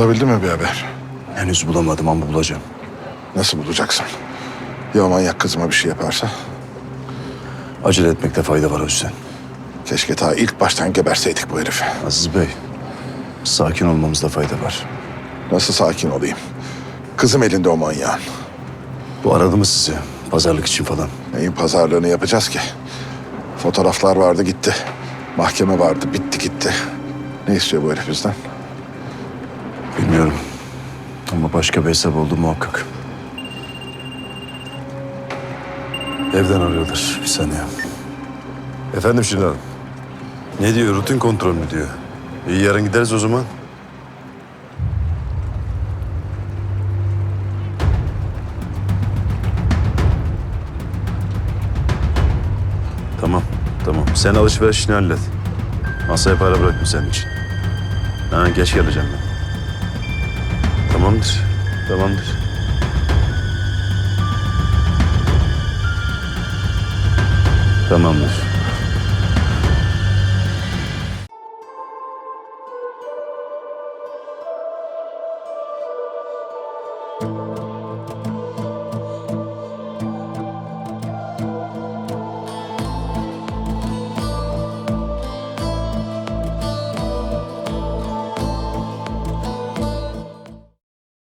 Bulabildin mi bir haber? Henüz bulamadım ama bulacağım. Nasıl bulacaksın? Ya manyak kızıma bir şey yaparsa? Acele etmekte fayda var Hüseyin. Keşke ta ilk baştan geberseydik bu herifi. Aziz Bey, sakin olmamızda fayda var. Nasıl sakin olayım? Kızım elinde o manyağın. Bu aradı mı sizi? Pazarlık için falan. Neyin pazarlığını yapacağız ki? Fotoğraflar vardı gitti. Mahkeme vardı bitti gitti. Ne istiyor bu herif bizden? Ama başka bir hesap oldu muhakkak. Evden arıyorlar. Bir saniye. Efendim Şirin Hanım. Ne diyor? Rutin kontrol mü diyor? İyi yarın gideriz o zaman. Tamam, tamam. Sen alışverişini hallet. Masaya para bırakma senin için. Ha, geç geleceğim ben. Tamamdır, tamamdır. Tamamdır.